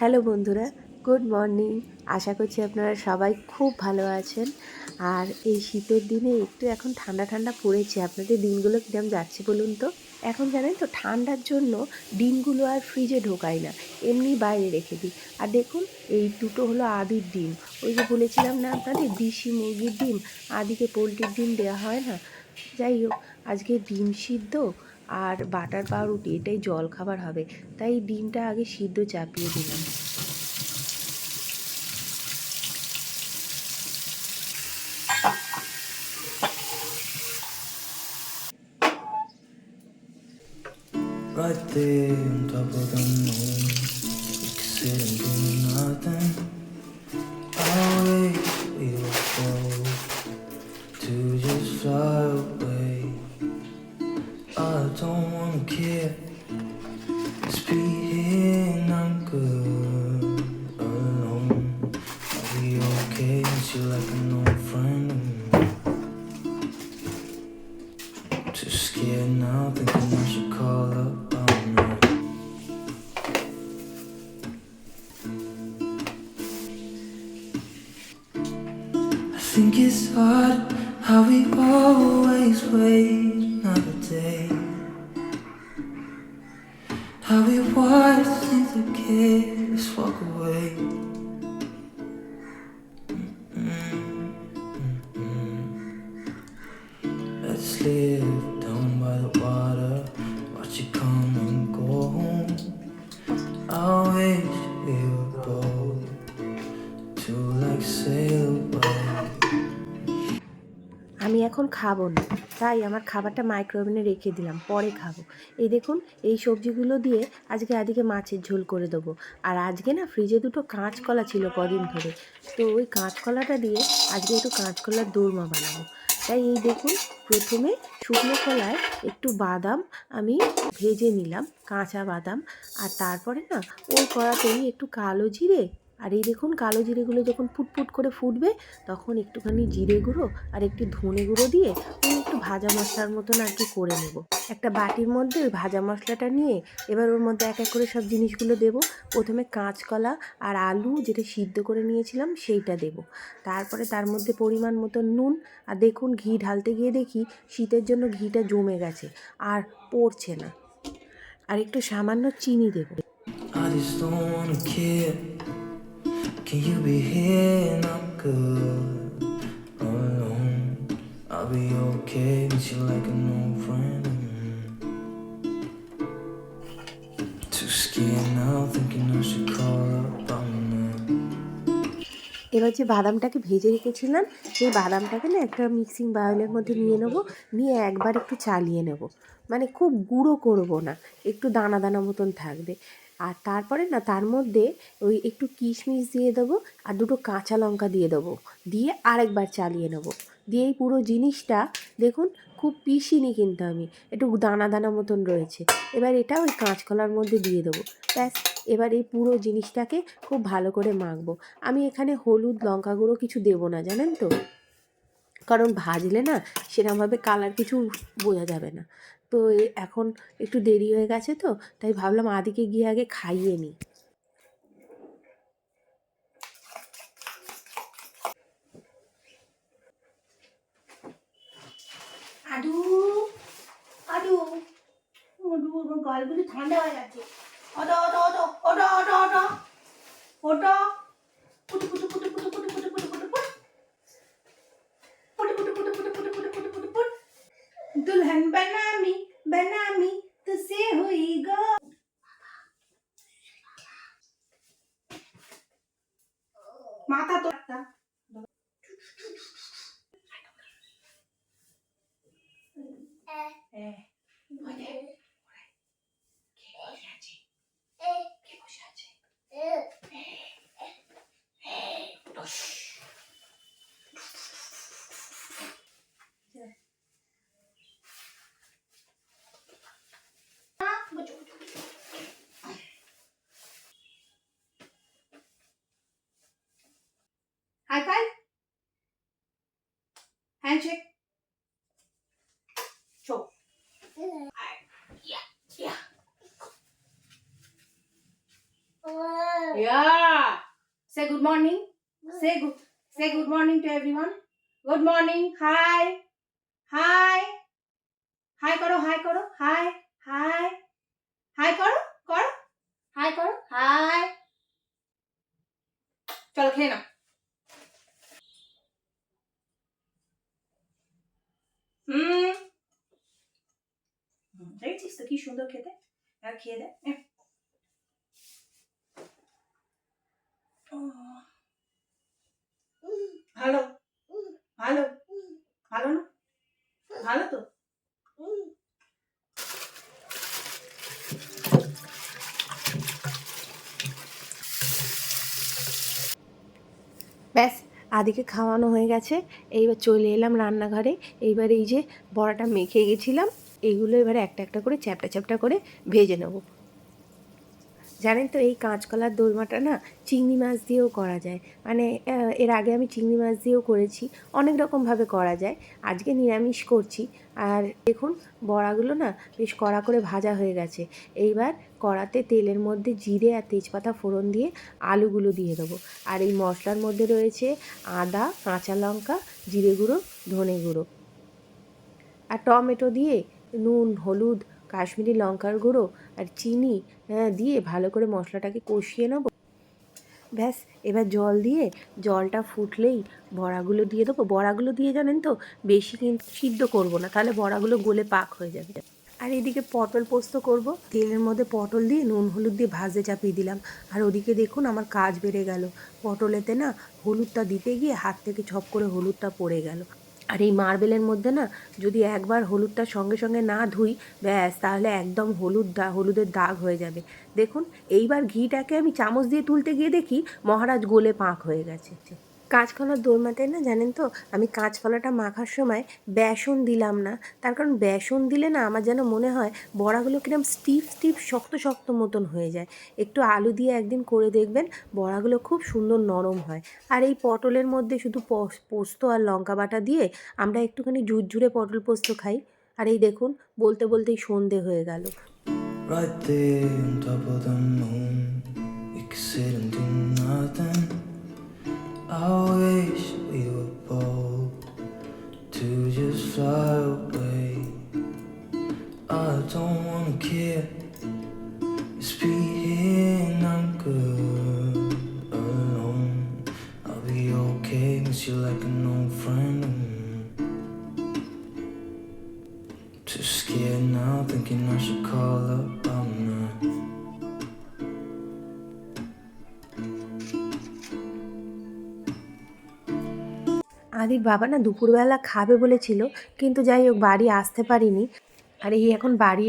Hello বন্ধুরা, good morning. আশা করছি আপনারা সবাই খুব ভালো আছেন। আর এই শীতের দিনে একটু এখন ঠান্ডা ঠান্ডা পড়েছে। আপনাদের দিনগুলো কিরম যাচ্ছে বলুন তো? এখন জানেন তো, ঠান্ডার জন্য ডিমগুলো আর ফ্রিজে ঢোকাই না, এমনি বাইরে রেখে দিই। আর দেখুন, এই দুটো হলো আদির ডিম। ওই যে বলেছিলাম না আপনাদের, দেশি মুরগির ডিম, আদিকে পোলট্রির ডিম দেওয়া হয় না? যাই হোক, আজকে ডিম সিদ্ধ আর বাটার পাউরুটি, এটাই জল খাবার হবে। তাই ডিমটা আগে সিদ্ধ চাপিয়ে দিলাম। Right the How we watch things that kids walk away. আমি এখন খাব না। তাই আমার খাবারটা মাইক্রোওভেনে রেখে দিলাম, পরে খাব। এই দেখুন, এই সবজিগুলো দিয়ে আজকে আদিকে মাছের ঝোল করে দেবো। আর আজকে না ফ্রিজে দুটো কাঁচকলা ছিল কদিন ধরে। তো ওই কাঁচকলাটা দিয়ে আজকে একটু কাঁচকলার দোরমা বানাবো। তাই এই দেখুন, প্রথমে শুকনো কলায় একটু বাদাম আমি ভেজে নিলাম, কাঁচা বাদাম। আর তারপরে না ওই কড়াতেই একটু কালো জিরে আর এই দেখুন কালো জিরেগুলো যখন ফুটফুট করে ফুটবে, তখন একটুখানি জিরে গুঁড়ো আর একটু ধনে গুঁড়ো দিয়ে একটু ভাজা মশলার মতন আর কি করে নেব। একটা বাটির মধ্যে ওই ভাজা মশলাটা নিয়ে এবার ওর মধ্যে এক এক করে সব জিনিসগুলো দেব। প্রথমে কাঁচকলা আর আলু যেটা সিদ্ধ করে নিয়েছিলাম সেইটা দেব। তারপরে তার মধ্যে পরিমাণ মতো নুন আর দেখুন ঘি ঢালতে গিয়ে দেখি শীতের জন্য ঘিটা জমে গেছে আর পড়ছে না। আর একটু সামান্য চিনি দেবো। I just don't wanna care. Can you be here and I'm good alone? I'll be okay with you like an old friend. Too scared now, thinking I should call up on. এবার যে বাদামটাকে ভেজে রেখেছিলাম সেই বাদামটাকে না একটা mixing বাউলের মধ্যে নিয়ে নেব নিয়ে একবার একটু চালিয়ে নেব মানে খুব গুঁড়ো করব না একটু দানা দানা মতন থাকবে আর তারপরে না, তার মধ্যে ওই একটু কিশমিশ দিয়ে দেবো আর দুটো কাঁচা লঙ্কা দিয়ে দেবো। দিয়ে আরেকবার চালিয়ে নেব। দিয়ে এই পুরো জিনিসটা দেখুন, খুব পিসিনি কিন্তু আমি, একটু দানা দানা মতন রয়েছে। এবার এটা ওই কাঁচকলার মধ্যে দিয়ে দেবো। ব্যাস, এবার এই পুরো জিনিসটাকে খুব ভালো করে মাখবো। আমি এখানে হলুদ লঙ্কা গুঁড়ো কিছু দেবো না, জানেন তো? কারণ ভাজলে না সেরকমভাবে কালার কিছু বোঝা যাবে না। তো এখন একটু দেরি হয়ে গেছে তো, তাই ভাবলাম আদিকে গিয়ে আগে খাইয়ে নিই। আদু ঠান্ডা হয়ে যাচ্ছে। ওটো ওটো ওটো ওটো ওটো ওটো 네. 뭐냐? 하이파이브! Everyone. Good morning. Hi. Hi. Hi করো হাই করো হাই হাই হাই করো করো হাই করো হাই চলো খেয়ে নাও হুম দেখেছিস তো কি সুন্দর খেতে? আর খেয়ে দে এহ। ওহ। ভালো ভালো ভালো না ভালো তো ব্যাস আদিকে খাওয়ানো হয়ে গেছে। এইবার চলে এলাম রান্নাঘরে। এইবার এই যে বড়াটা মেখে গেছিলাম, এইগুলো এবারে একটা একটা করে চ্যাপটা চ্যাপটা করে ভেজে নেব। জানেন তো এই কাঁচকলার দোলমাটা না চিংড়ি মাছ দিয়েও করা যায়। মানে এর আগে আমি চিংড়ি মাছ দিয়েও করেছি, অনেক রকমভাবে করা যায়। আজকে নিরামিষ করছি। আর দেখুন, বড়াগুলো না বেশ কড়া করে ভাজা হয়ে গেছে। এইবার কড়াতে তেলের মধ্যে জিরে আর তেজপাতা ফোড়ন দিয়ে আলুগুলো দিয়ে দেবো। আর এই মশলার মধ্যে রয়েছে আদা, কাঁচা লঙ্কা, জিরে গুঁড়ো, ধনে গুঁড়ো। আর টমেটো দিয়ে নুন, হলুদ কাশ্মীরি লঙ্কার গুঁড়ো আর চিনি হ্যাঁ, দিয়ে ভালো করে মশলাটাকে কষিয়ে নেব। ব্যাস এবার জল দিয়ে জলটা ফুটলেই বড়াগুলো দিয়ে দেবো। বড়াগুলো দিয়ে জানেন তো বেশি কিন্তু সিদ্ধ করব না তাহলে বড়াগুলো গলে পাক হয়ে যাবে। আর এদিকে পটল পোস্ত করব। তেলের মধ্যে পটল দিয়ে নুন হলুদ দিয়ে ভাজে চাপিয়ে দিলাম। আর ওদিকে দেখুন আমার কাজ বেড়ে গেল। পটলেতে না হলুদটা দিতে গিয়ে হাত থেকে ছপ করে হলুদটা পড়ে গেল। আর এই মার্বেলের মধ্যে না যদি একবার হলুদটা সঙ্গে সঙ্গে না ধুই, ব্যাস, তাহলে একদম হলুদ দা, হলুদের দাগ হয়ে যাবে। দেখুন, এইবার ঘিটাকে আমি চামচ দিয়ে তুলতে গিয়ে দেখি মহারাজ গোলে পাঁক হয়ে গেছে। কাঁচকলার দোলমাতে না? জানেন তো? আমি কাঁচকলাটা মাখার সময় বেসন দিলাম না। তার কারণ বেসন দিলে না আমার যেন মনে হয় বড়াগুলো কিরম স্টিফ স্টিফ শক্ত শক্ত মতন হয়ে যায়। একটু আলু দিয়ে একদিন করে দেখবেন বড়াগুলো খুব সুন্দর নরম হয়। আর এই পটলের মধ্যে শুধু পস- পোস্ত আর লঙ্কা বাটা দিয়ে আমরা একটুখানি ঝুরঝুরে পটল পোস্ত খাই। আর এই দেখুন বলতে বলতেই সন্ধে হয়ে গেল। Right there on top of the moon, we could sit and do nothing. I wish we were bold to just fly away. I don't wanna care, আদির বাবা না দুপুরবেলা খাবে বলেছিল, কিন্তু যাই হোক বাড়ি আসতে পারিনি। আর এই এখন বাড়ি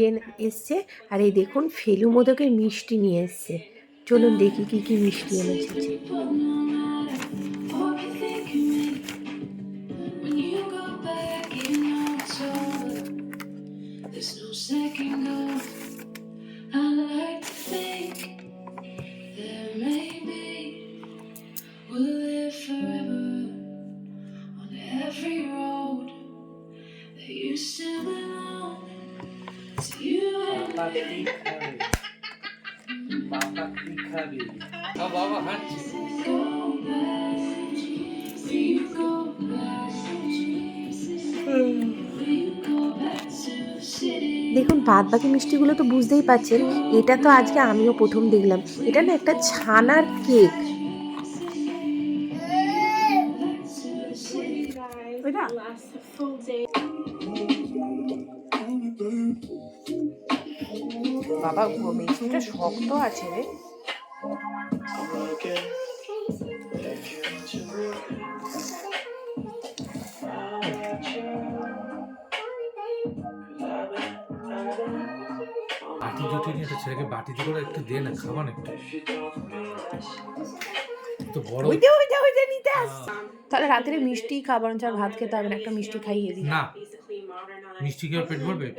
এসছে, আর এই দেখুন ফেলু মোদকের মিষ্টি নিয়ে এসছে। চলুন দেখি কি কি মিষ্টি এনেছে। When city? দেখুন বাদ বাকি মিষ্টিগুলো তো বুঝতেই পাচ্ছেন এটা তো আজকে আমিও প্রথম দেখলাম। এটা না একটা ছানার কেক। বাবা মিষ্টিটা শক্ত আছে রে। বাটি জুটি নিয়ে তো ছেলেকে বাটিতে করে একটু দে না খাওয়ান একটু। তো বড় ওইটা ওইটা ওইটা নিতে আস। তাহলে রাত্রে মিষ্টি খাবার আর ভাত খেতে হবে না একটা মিষ্টি খাইয়ে দিই। না। মিষ্টি খেয়ে পেট ভরবে?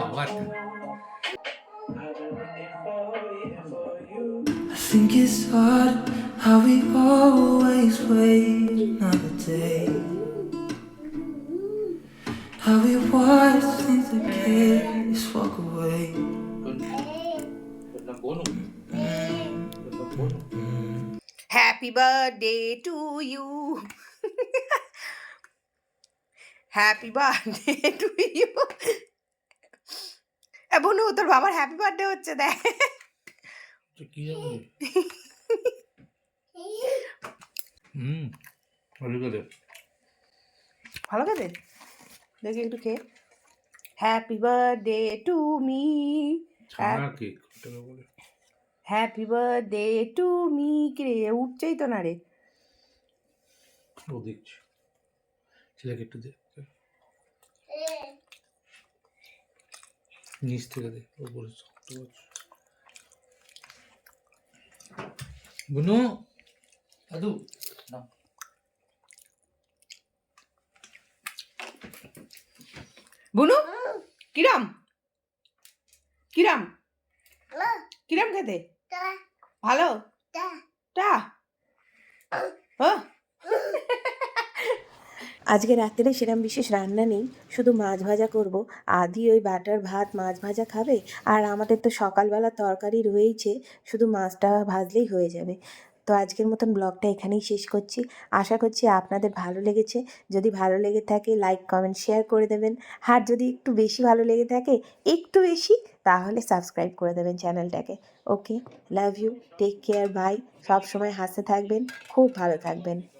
বাবা think it's odd how we always wait another day. How we watch things that kids walk away. বনু এটা বনু happy birthday to you happy birthday to you এ বনু তোর বাবার হ্যাপি বার্থডে হচ্ছে দেখ তো কি হুম ভালো করে ভালো খেতে দেখি একটু খেয়ে হ্যাপি বার্থডে টু মি ছানা কেক ওটাকে বলে হ্যাপি বার্থডে টু মি কি রে উঠছেই তো না রে ও দেখছি ছেলেকে একটু দে নিচ থেকে দে ওপরে শক্ত আছে বুনু দাদু বুনু কিরাম কিরাম কিরাম খেতে ভালো টা ও আজকে রাত্রে সেরকম বিশেষ রান্না নেই, শুধু মাছ ভাজা করব। আদি ওই বাটার ভাত মাছ ভাজা খাবে? আর আমাদের তো সকালবেলা তরকারি রয়েইছে, শুধু মাছটা ভাজলেই হয়ে যাবে। তো আজকের মতন ব্লগটা এখানেই শেষ করছি। আশা করছি আপনাদের ভালো লেগেছে। যদি ভালো লেগে থাকে লাইক কমেন্ট শেয়ার করে দেবেন। আর যদি একটু বেশি ভালো লেগে থাকে, একটু বেশি, তাহলে সাবস্ক্রাইব করে দেবেন চ্যানেলটাকে। Okay love you take care bye সব সময় হাসতে থাকবেন। খুব ভালো থাকবেন।